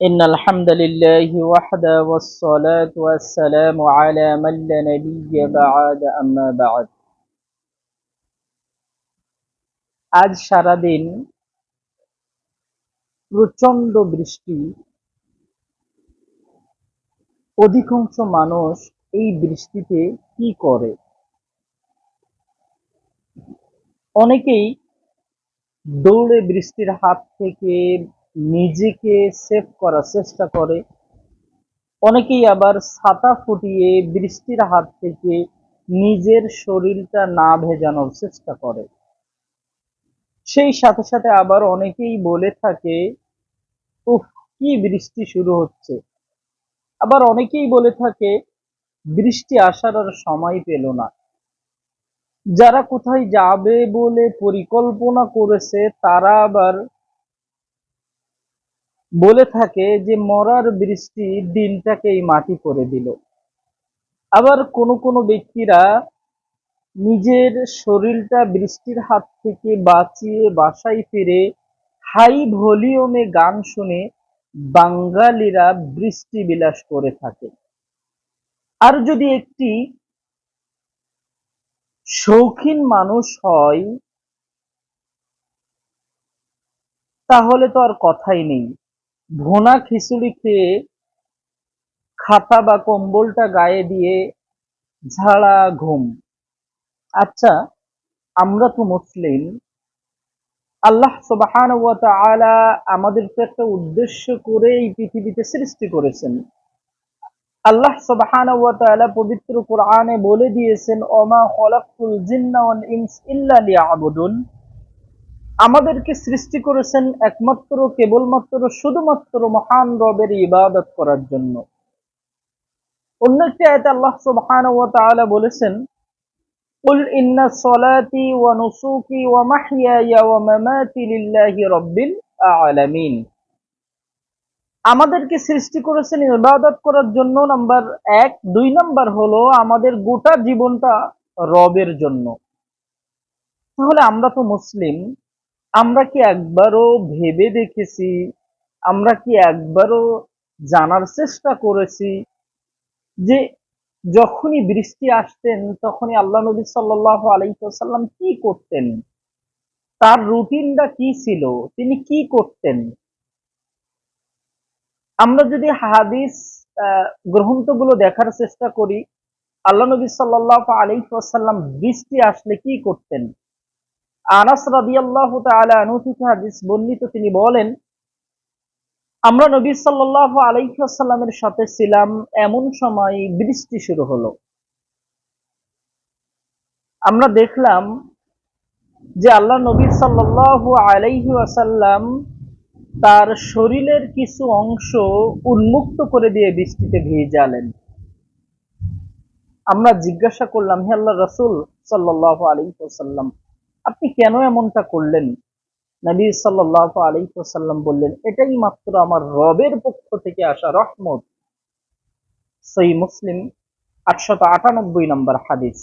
إن الحمد لله وحده والصلاة والسلام على من لا نبي بعد أما بعد আজ সারাদিন প্রচন্ড বৃষ্টি অধিকাংশ মানুষ এই বৃষ্টিতে কি করে অনেকেই দৌড়ে বৃষ্টির হাত থেকে নিজেকে সেভ করার চেষ্টা করে। অনেকেই আবার ছাতা ফুটিয়ে বৃষ্টির হাত থেকে নিজের শরীরটা না ভেজানোর চেষ্টা করে। সেই সাথে সাথে আবার অনেকেই বলে থাকে, উফ, কি বৃষ্টি শুরু হচ্ছে। আবার অনেকেই বলে থাকে, বৃষ্টি আসার আর সময় পেল না। যারা কোথায় যাবে বলে পরিকল্পনা করেছে, তারা আবার বলে থাকে যে মরার বৃষ্টি দিনটাকেই মাটি করে দিল। আবার কোনো কোনো ব্যক্তিরা নিজের শরীরটা বৃষ্টির হাত থেকে বাঁচিয়ে বাসায় ফিরে হাই ভলিউমে গান শুনে বাঙালিরা বৃষ্টি বিলাস করে থাকে। আর যদি একটি শৌখিন মানুষ হয়, তাহলে তো আর কথাই নেই। ভোনা খিচুড়ি খেয়ে খাতা বা কম্বলটা গায়ে দিয়ে ঝাড়া ঘুম। আচ্ছা আমরা তো মুসলিম। আল্লাহ সুবাহান ওয়া তাআলা আমাদেরকে একটা উদ্দেশ্য করে এই পৃথিবীতে সৃষ্টি করেছেন। আল্লাহ সুবাহান তাআলা পবিত্র কোরআনে বলে দিয়েছেন, ওমা খলাকতুল জিন্না ওয়াল ইনস ইল্লা লিয়াবুদুন। আমাদেরকে সৃষ্টি করেছেন একমাত্র কেবলমাত্র শুধুমাত্র মহান রবের ইবাদত করার জন্য অন্য একটি আয়াতে আল্লাহ সুবহানাহু ওয়া তাআলা বলেছেন قل إن صلاتي ونسوكي ومحياي ومماتي لله رب العالمين আমাদেরকে সৃষ্টি করেছেন ইবাদত করার জন্য নাম্বার এক দুই নাম্বার হলো আমাদের গোটা জীবনটা রবের জন্য তাহলে আমরা তো মুসলিম আমরা কি একবারও ভেবে দেখেছি? আমরা কি একবারও জানার চেষ্টা করেছি যে যখনই বৃষ্টি আসতেন, তখনই আল্লাহ নবী সাল্লাহ আলাইসাল্লাম কি করতেন? তার রুটিনটা কি ছিল? তিনি কি করতেন? আমরা যদি হাদিস গ্রন্থগুলো দেখার চেষ্টা করি, আল্লাহ নবী সাল্লাহ আলাইসাল্লাম বৃষ্টি আসলে কি করতেন? আনাস রাদিয়াল্লাহু তাআলা আনহু হাদিস বর্ণিত, তিনি বলেন, আমরা নবী সাল্লাল্লাহু আলাইহি ওয়াসাল্লামের সাথে ছিলাম এমন সময় বৃষ্টি শুরু হলো। আমরা দেখলাম যে আল্লাহ নবী সাল্লাল্লাহু আলাইহি ওয়াসাল্লাম তার শরীরের কিছু অংশ উন্মুক্ত করে দিয়ে বৃষ্টিতে ভিজালেন আমরা জিজ্ঞাসা করলাম, হে আল্লাহ রসুল সাল্লাল্লাহু আলাইহি ওয়াসাল্লাম আপনি কেন এমনটা করলেন? নবী সাল্লাহ আলাইসাল্লাম বললেন, এটাই মাত্র আমার রবের পক্ষ থেকে আসা রহমত। সই মুসলিম আটশত আটানব্বই নম্বর হাদিস।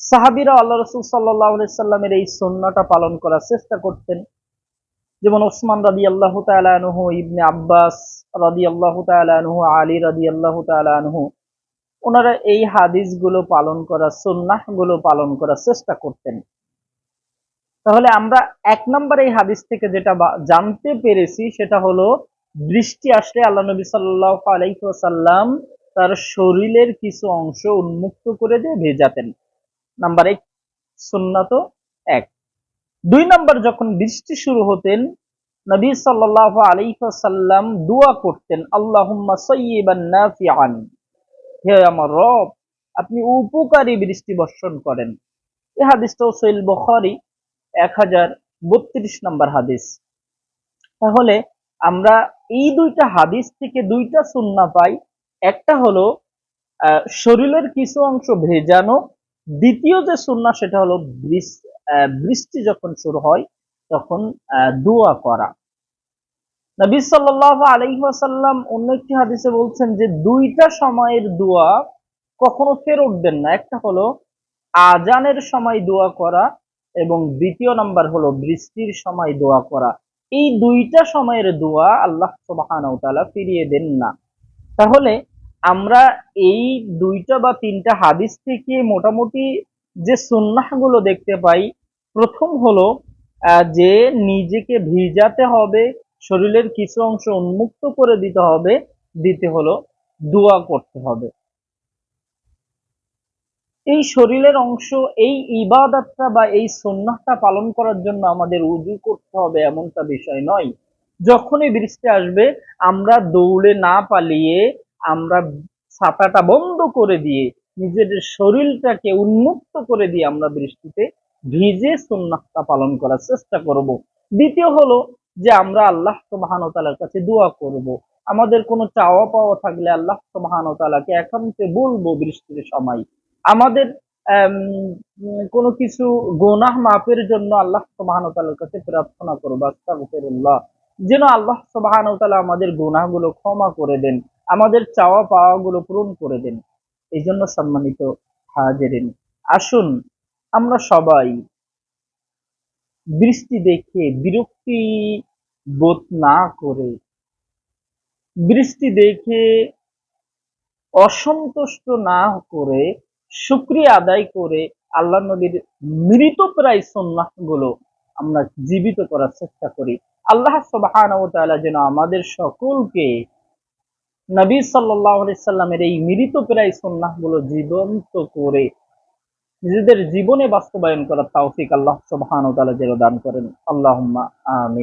সাহাবিরা আল্লাহ রসুল সাল্লাহামের এই সন্ন্যটা পালন করার চেষ্টা করতেন। যেমন ওসমান রাদি আল্লাহ তালহ ইবনে আব্বাস রাদি আল্লাহ তালহ আলী রাদি আল্লাহ তালহ ওনারা এই হাদিসগুলো পালন সন্ন্যাহগুলো পালন করার চেষ্টা করতেন। তাহলে আমরা এক নম্বর এই হাদিস থেকে যেটা জানতে পেরেছি, সেটা হলো বৃষ্টি আসলে আল্লাহ নবী সাল্লাহ আলাইসাল্লাম তার শরীরের কিছু অংশ উন্মুক্ত করে দিয়ে ভেজাতেন। নাম্বার এক, সুন্নাত এক। দুই নম্বর, যখন বৃষ্টি শুরু হতেন, নবী সাল্লাহ আলাইসাল্লাম দোয়া করতেন আল্লাহ সৈবান হে আমার রব, আপনি উপকারী বৃষ্টি বর্ষণ করেন। এ হাদিসটাও সৈল বখারি, এক হাজার বত্রিশ নম্বর হাদিস। তাহলে আমরা এই দুইটা হাদিস থেকে দুইটা সুন্না পাই। একটা হলো শরীরের কিছু অংশ ভেজানো। দ্বিতীয় যে সুন্না সেটা হলো বৃষ্টি যখন শুরু হয়, তখন দোয়া করা। নবী সাল্লাহ আলহিহাসাল্লাম অন্য একটি হাদিসে বলছেন যে দুইটা সময়ের দোয়া কখনো ফেরত দেন না। একটা হলো আজানের সময় দোয়া করা এবং দ্বিতীয় নাম্বার হলো বৃষ্টির সময় দোয়া করা। এই দুইটা সময়ের দোয়া আল্লাহ সুবহানাহু ফিরিয়ে দেন না। তাহলে আমরা এই দুইটা বা তিনটা হাদিস থেকে মোটামুটি যে সুন্নাহগুলো দেখতে পাই, প্রথম হলো যে নিজেকে ভিজাতে হবে শরীরের কিছু অংশ উন্মুক্ত করে দিতে হবে, দিতে হলো দোয়া করতে হবে। এই শরীরের অংশ, এই ইবাদতটা বা এই সুন্নাহটা পালন করার জন্য আমাদের উজু করতে হবে এমনটা বিষয় নয়। যখনই বৃষ্টি আসবে, আমরা দৌড়ে না পালিয়ে আমরা ছাতাটা বন্ধ করে দিয়ে নিজেদের শরীরটাকে উন্মুক্ত করে দিয়ে আমরা বৃষ্টিতে ভিজে সুন্নাহটা পালন করার চেষ্টা করব। দ্বিতীয় হলো যে আমরা আল্লাহ সুবহানাহু ওয়া কাছে দোয়া করব। আমাদের কোনো চাওয়া পাওয়া থাকলে আল্লাহ সুবহানাহু ওয়া তাআলাকে একান্তে বলব বৃষ্টির সময়। আমাদের কোনো কিছু গোনাহ মাপের জন্য আল্লাহ সুবহানাহু ওয়া কাছে প্রার্থনা করব, আস্তাগফিরুল্লাহ। যেন আল্লাহ তাআলা আমাদের গুনাহগুলো ক্ষমা করে দেন, আমাদের চাওয়া পাওয়াগুলো পূরণ করে দেন। এই জন্য সম্মানিত হাজিরিন, আসুন আমরা সবাই বৃষ্টি দেখে বিরক্তি বোধ না করে বৃষ্টি দেখে অসন্তুষ্ট না করে শুক্রিয়া আদায় করে আল্লাহ নবীর মৃত প্রায় সন্ন্যাসগুলো আমরা জীবিত করার চেষ্টা করি। আল্লাহ তাআলা যেন আমাদের সকলকে নবী আলাইহি সাল্লামের এই মৃত প্রায় সন্ন্যাসগুলো জীবন্ত করে নিজেদের জীবনে বাস্তবায়ন করার তাওফিক আল্লাহ সুবহান ও তাআলা যেন দান করেন। আল্লাহুম্মা আমিন।